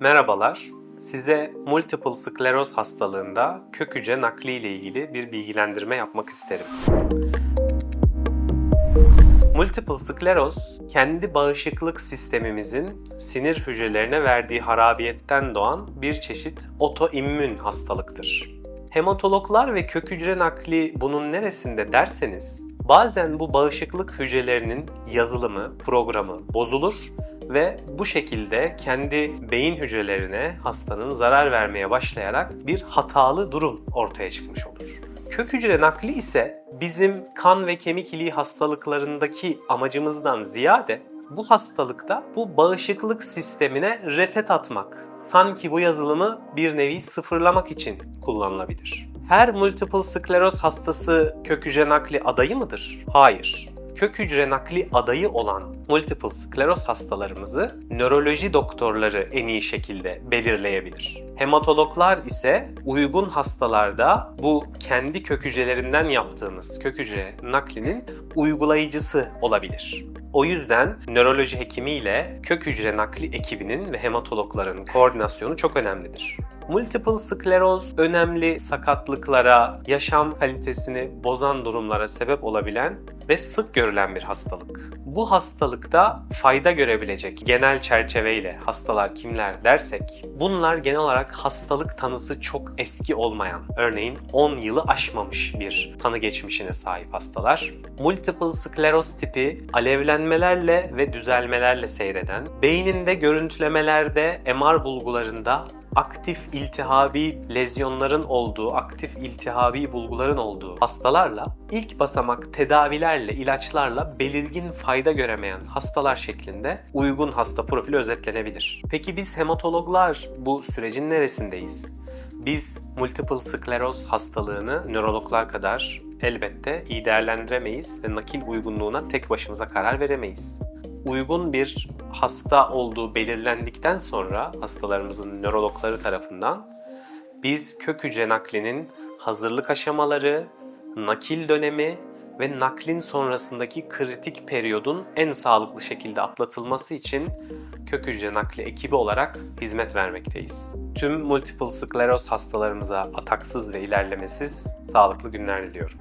Merhabalar. Size multiple skleroz hastalığında kök hücre nakli ile ilgili bir bilgilendirme yapmak isterim. Multiple skleroz, kendi bağışıklık sistemimizin sinir hücrelerine verdiği harabiyetten doğan bir çeşit otoimmün hastalıktır. Hematologlar ve kök hücre nakli bunun neresinde derseniz, bazen bu bağışıklık hücrelerinin yazılımı, programı bozulur ve bu şekilde kendi beyin hücrelerine hastanın zarar vermeye başlayarak bir hatalı durum ortaya çıkmış olur. Kök hücre nakli ise bizim kan ve kemik iliği hastalıklarındaki amacımızdan ziyade bu hastalıkta bu bağışıklık sistemine reset atmak, sanki bu yazılımı bir nevi sıfırlamak için kullanılabilir. Her multiple skleroz hastası kök hücre nakli adayı mıdır? Hayır kök hücre nakli adayı olan multiple skleroz hastalarımızı nöroloji doktorları en iyi şekilde belirleyebilir. Hematologlar ise uygun hastalarda bu kendi kök hücrelerinden yaptığımız kök hücre naklinin uygulayıcısı olabilir. O yüzden nöroloji hekimiyle kök hücre nakli ekibinin ve hematologların koordinasyonu çok önemlidir. Multiple skleroz önemli sakatlıklara, yaşam kalitesini bozan durumlara sebep olabilen ve sık görülen bir hastalık. Bu hastalıkta fayda görebilecek genel çerçeveyle hastalar kimler dersek, bunlar genel olarak hastalık tanısı çok eski olmayan, örneğin 10 yılı aşmamış bir tanı geçmişine sahip hastalar. Multiple skleroz tipi alevlenmelerle ve düzelmelerle seyreden, beyninde görüntülemelerde MR bulgularında aktif iltihabi lezyonların olduğu, aktif iltihabi bulguların olduğu hastalarla ilk basamak tedavilerle, ilaçlarla belirgin fayda göremeyen hastalar şeklinde uygun hasta profili özetlenebilir. Peki biz hematologlar bu sürecin neresindeyiz? Biz multiple skleroz hastalığını nörologlar kadar elbette iyi değerlendiremeyiz ve nakil uygunluğuna tek başımıza karar veremeyiz uygun bir hasta olduğu belirlendikten sonra hastalarımızın nörologları tarafından biz kök hücre naklinin hazırlık aşamaları, nakil dönemi ve naklin sonrasındaki kritik periyodun en sağlıklı şekilde atlatılması için kök hücre nakli ekibi olarak hizmet vermekteyiz. Tüm multiple skleroz hastalarımıza ataksız ve ilerlemesiz sağlıklı günler diliyorum.